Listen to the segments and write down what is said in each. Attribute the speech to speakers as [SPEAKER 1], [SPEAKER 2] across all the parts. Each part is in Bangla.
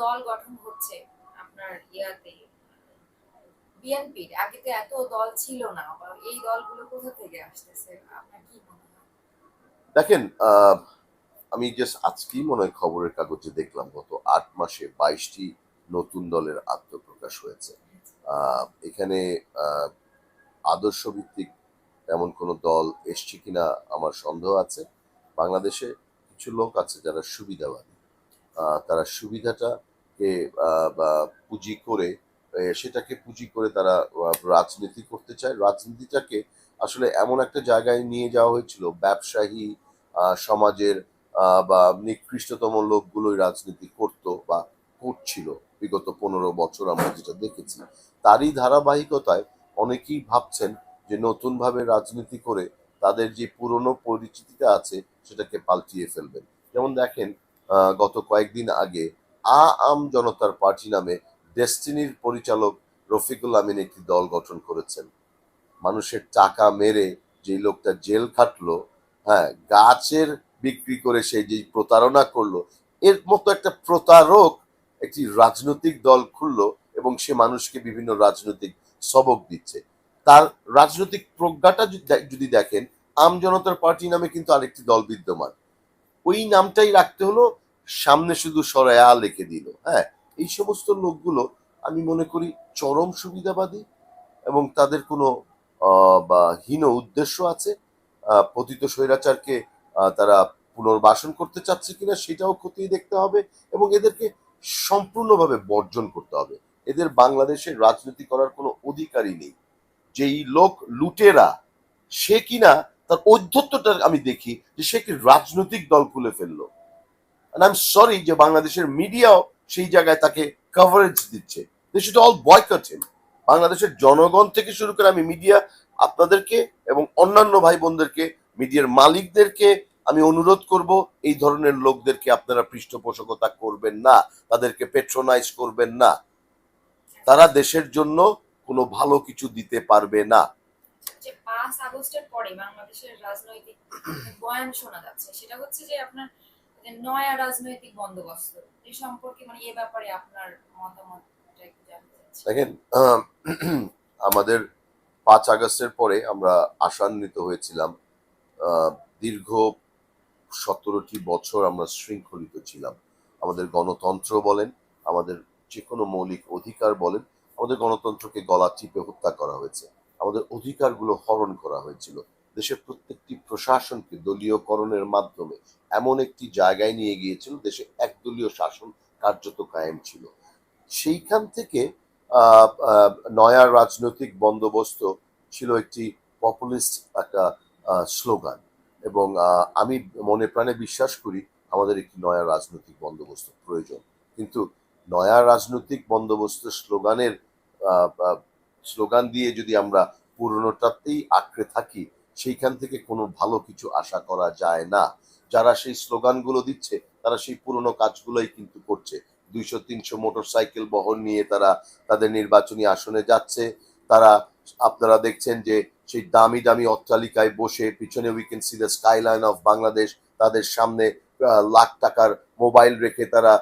[SPEAKER 1] দল গঠন হচ্ছে আপনার ইয়াতে, বিএনপির। আগে তো এত দল ছিল না। এই দলগুলো কোথা থেকে আসতেছে? আপনার কি মনে হয়?
[SPEAKER 2] দেখেন আমি জাস্ট আজকেই মনে হয় খবরের কাগজে দেখলাম, গত আট মাসে বাইশটি নতুন দলের আত্মপ্রকাশ হয়েছে। এখানে আদর্শ ভিত্তিক এমন কোনো দল এসছে কিনা আমার সন্দেহ আছে। বাংলাদেশে কিছু লোক আছে যারা সুবিধাবাদী। তারা সুবিধাটাকে পুঁজি করে সেটাকে পুঁজি করে তারা রাজনীতি করতে চায়। রাজনীতিটাকে আসলে এমন একটা জায়গায় নিয়ে যাওয়া হয়েছিল, ব্যবসায়ী সমাজের বা নিকৃষ্টতম লোকগুলোই রাজনীতি করত বা করছিল। বিগত পনেরো বছর আমরা যেটা দেখেছি, তারই ধারাবাহিকতায় অনেকেই ভাবছেন যে নতুনভাবে রাজনীতি করে তাদের যে পুরনো পরিচিতিটা আছে, সেটাকে পাল্টিয়ে ফেলবেন। যেমন দেখেন গত কয়েকদিন আগে আ আম জনতার পার্টি নামে ডেস্টিনির পরিচালক রফিকুল আমিন একটি দল গঠন করেছেন। মানুষের টাকা মেরে যে লোকটা জেল খাটলো হ্যাঁ গাছের বিক্রি করে সে যে প্রতারণা করল, এর মতো একটা প্রতারক একটি রাজনৈতিক দল খুললো এবং সে মানুষকে বিভিন্ন রাজনৈতিক সবক দিচ্ছে। তার রাজনৈতিক প্রজ্ঞাটা যদি যদি দেখেন, আম জনতার পার্টি নামে কিন্তু আরেকটি দল বিদ্যমান। ওই নামটাই রাখতে হলো, সামনে শুধু সরায়া লিখে দিল। হ্যাঁ এই সমস্ত লোকগুলো আমি মনে করি চরম সুবিধাবাদী এবং তাদের কোনো বা, হীন উদ্দেশ্য আছে। পতিত স্বৈরাচারকে তারা পুনর্বাসন করতে চাচ্ছে কিনা সেটাও খতিয়ে দেখতে হবে এবং এদেরকে সম্পূর্ণভাবে বর্জন করতে হবে। এদের বাংলাদেশে রাজনীতি করার কোনো অধিকারই নেই। যেই লোক লুটেরা, সে কিনা তার ঔদ্ধত্যটা আমি দেখি যে সে কি রাজনৈতিক দল খুলে ফেলল। আই এম সরি যে বাংলাদেশের মিডিয়াও সেই জায়গায় তাকে কভারেজ দিচ্ছে। অল বয়কট বাংলাদেশের জনগণ থেকে শুরু করে আমি মিডিয়া আপনাদেরকে এবং অন্যান্য ভাই বোনদেরকে মিডিয়ার মালিকদেরকে আমি অনুরোধ করব, এই ধরনের লোকদেরকে আপনারা পৃষ্ঠপোষকতা করবেন না, তাদেরকে পেট্রোনাইজ করবেন না। তারা দেশের জন্য কোনো ভালো কিছু দিতে পারবে না।
[SPEAKER 1] যে পাঁচ আগস্টের পরে বাংলাদেশের রাজনৈতিক বয়ান শোনা যাচ্ছে, সেটা হচ্ছে যে আপনার নয়া রাজনৈতিক বন্দোবস্ত এই সম্পর্কে মানে এ ব্যাপারে আপনার
[SPEAKER 2] দেখেন আমাদের পাঁচ আগস্টের পরে আমরা আশান্বিত হয়েছিলাম দীর্ঘ সতেরোটি বছর আমরা শৃঙ্খলিত ছিলাম। আমাদের গণতন্ত্র বলেন, আমাদের যে কোনো মৌলিক অধিকার বলেন, আমাদের গণতন্ত্রকে গলা চিপে হত্যা করা হয়েছে। আমাদের অধিকারগুলো হরণ করা হয়েছিল। দেশের প্রত্যেকটি প্রশাসনকে দলীয়করণের মাধ্যমে এমন একটি জায়গায় নিয়ে গিয়েছিল, দেশে একদলীয় শাসন কার্যত কায়েম ছিল। সেইখান থেকে নয়া রাজনৈতিক বন্দোবস্ত ছিল একটি পপুলিস্ট একটা স্লোগান। এবং আমি মনে প্রাণে বিশ্বাস করি আমাদের একটি নয়া রাজনৈতিক বন্দোবস্ত প্রয়োজন। কিন্তু নয়া রাজনৈতিক বন্দোবস্ত স্লোগানের স্লোগান দিয়ে যদি আমরা পুরনোটাতেই আঁকড়ে থাকি, সেইখান থেকে কোনো ভালো কিছু আশা করা যায় না। যারা সেই স্লোগানগুলো দিচ্ছে, তারা সেই পুরনো কাজগুলোই কিন্তু করছে। দুইশো, তিনশো মোটর সাইকেল বহন নিয়ে তারা তাদের নির্বাচনী আসনে যাচ্ছে। তারা, আপনারা দেখছেন যে সেই দামি দামি অট্টালিকায় বসে পিছনে we can see the skyline of Bangladesh তাদের সামনে লাখ টাকার মোবাইল রেখে তারা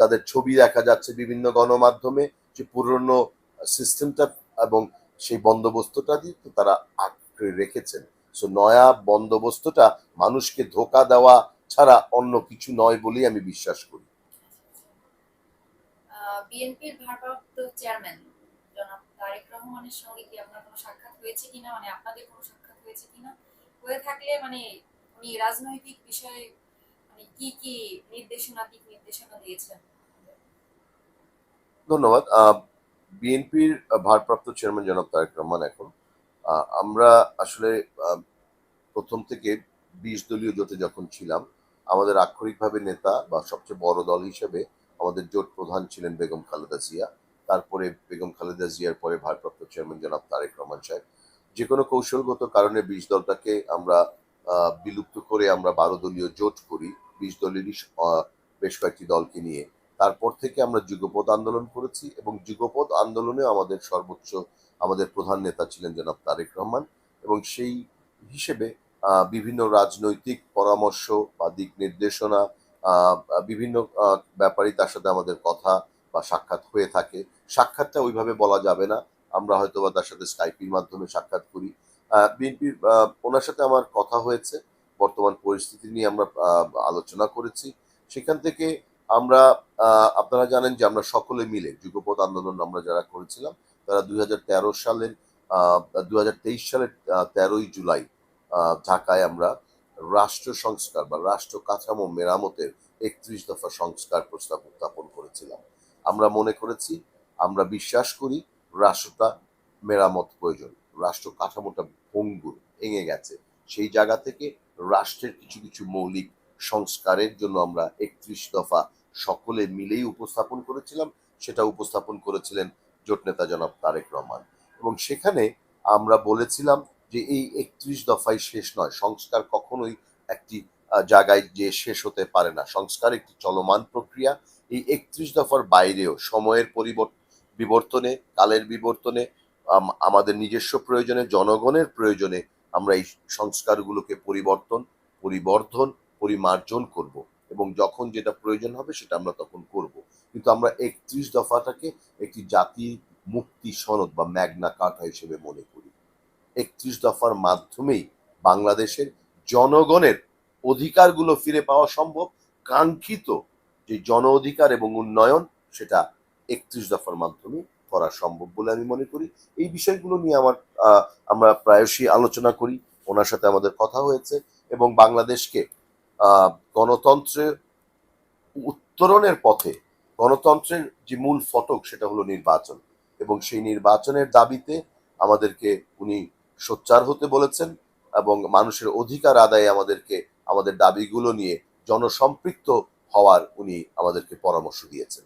[SPEAKER 2] তাদের ছবি দেখা যাচ্ছে বিভিন্ন গণমাধ্যমে। যে পুরনো সিস্টেমটা এবং সেই বন্দোবস্তটা দিয়ে তারা আঁকড়ে রেখেছেন। সো নয়া বন্দোবস্তটা মানুষকে ধোকা দেওয়া ছাড়া অন্য কিছু নয় বলেই আমি বিশ্বাস করি।
[SPEAKER 1] বিএনপির ভারপ্রাপ্ত চেয়ারম্যান জনাব তারেক রহমানের সঙ্গে কি আপনার কোনো সাক্ষাৎ হয়েছে কিনা? মানে আপনাদের কোনো সাক্ষাৎ হয়েছে কিনা? হয়ে থাকলে মানে উনি রাজনৈতিক বিষয়ে মানে কি কি নির্দেশনা দিক নির্দেশনা দিয়েছেন?
[SPEAKER 2] ধন্যবাদ। বিএনপির ভারপ্রাপ্ত চেয়ারম্যান জনাব তারেক রহমান এখন আমরা আসলে প্রথম থেকে বিশ দলীয় জোটে যখন ছিলাম, আমাদের আক্ষরিকভাবে নেতা বা সবচেয়ে বড় দল হিসেবে আমাদের জোট প্রধান ছিলেন বেগম খালেদা জিয়া। তারপরে বেগম খালেদা জিয়ার পরে ভারপ্রাপ্ত চেয়ারম্যান জনাব তারেক রহমান সাহেব। যে কোনো কৌশলগত কারণে বিশ দলটাকে আমরা বিলুপ্ত করে আমরা বারো দলীয় জোট করি। বিশ দলেরই বেশ কয়েকটি দলকে নিয়ে। তারপর থেকে আমরা যুগপথ আন্দোলন করেছি এবং যুগপথ আন্দোলনে আমাদের সর্বোচ্চ আমাদের প্রধান নেতা ছিলেন জনাব তারেক রহমান এবং সেই হিসেবে বিভিন্ন রাজনৈতিক পরামর্শ বা দিক নির্দেশনা বিভিন্ন ব্যাপারেই তার সাথে আমাদের কথা বা সাক্ষাৎ হয়ে থাকে। সাক্ষাৎটা ওইভাবে বলা যাবে না। আমরা হয়তো বা তার সাথে স্কাইপির মাধ্যমে সাক্ষাৎ করি। বিএনপির ওনার সাথে আমার কথা হয়েছে। বর্তমান পরিস্থিতি নিয়ে আমরা আলোচনা করেছি। সেখান থেকে আমরা আপনারা জানেন যে আমরা সকলে মিলে যুগপথ আন্দোলন আমরা যারা করেছিলাম, তারা দুই হাজার তেরো সালের দুই হাজার তেইশ সালের তেরোই জুলাই ঢাকায় আমরা রাষ্ট্র সংস্কার বা রাষ্ট্র কাঠামো মেরামতের একত্রিশ দফা সংস্কার প্রস্তাব উত্থাপন করেছিলাম। আমরা মনে করেছি, আমরা বিশ্বাস করি রাষ্ট্রটা মেরামত প্রয়োজন, রাষ্ট্র কাঠামোটা ভঙ্গুর, ভেঙে গেছে। সেই জায়গা থেকে রাষ্ট্রের কিছু কিছু মৌলিক সংস্কারের জন্য আমরা একত্রিশ দফা সকলে মিলেই উপস্থাপন করেছিলাম সেটা উপস্থাপন করেছিলেন জোট নেতা জনাব তারেক রহমান। এবং সেখানে আমরা বলেছিলাম যে এই একত্রিশ দফাই শেষ নয়, সংস্কার কখনোই একটি জায়গায় যে শেষ হতে পারে না। সংস্কার একটি চলমান প্রক্রিয়া। এই একত্রিশ দফার বাইরেও সময়ের পরিবর্তন বিবর্তনে, কালের বিবর্তনে, আম- আমাদের নিজস্ব প্রয়োজনে, জনগণের প্রয়োজনে আমরা এই সংস্কারগুলোকে পরিবর্তন, পরিবর্ধন, পরিমার্জন করব। এবং যখন যেটা প্রয়োজন হবে সেটা আমরা তখন করব। কিন্তু আমরা একত্রিশ দফাটাকে একটি জাতি মুক্তি সনদ বা ম্যাগনা কার্টা হিসেবে মনে করি। একত্রিশ দফার মাধ্যমেই বাংলাদেশের জনগণের অধিকারগুলো ফিরে পাওয়া সম্ভব। কাঙ্ক্ষিত যে জন অধিকার এবং উন্নয়ন সেটা একত্রিশ দফার মাধ্যমে করা সম্ভব বলে আমি মনে করি। এই বিষয়গুলো নিয়ে আমার আমরা প্রায়শই আলোচনা করি। ওনার সাথে আমাদের কথা হয়েছে এবং বাংলাদেশকে গণতন্ত্রের উত্তরণের পথে গণতন্ত্রের যে মূল ফটক সেটা হলো নির্বাচন। এবং সেই নির্বাচনের দাবিতে আমাদেরকে উনি সোচ্চার হতে বলেছেন এবং মানুষের অধিকার আদায়ে আমাদেরকে, আমাদের দাবিগুলো নিয়ে জনসম্পৃক্ত হওয়ার উনি আমাদেরকে পরামর্শ দিয়েছেন।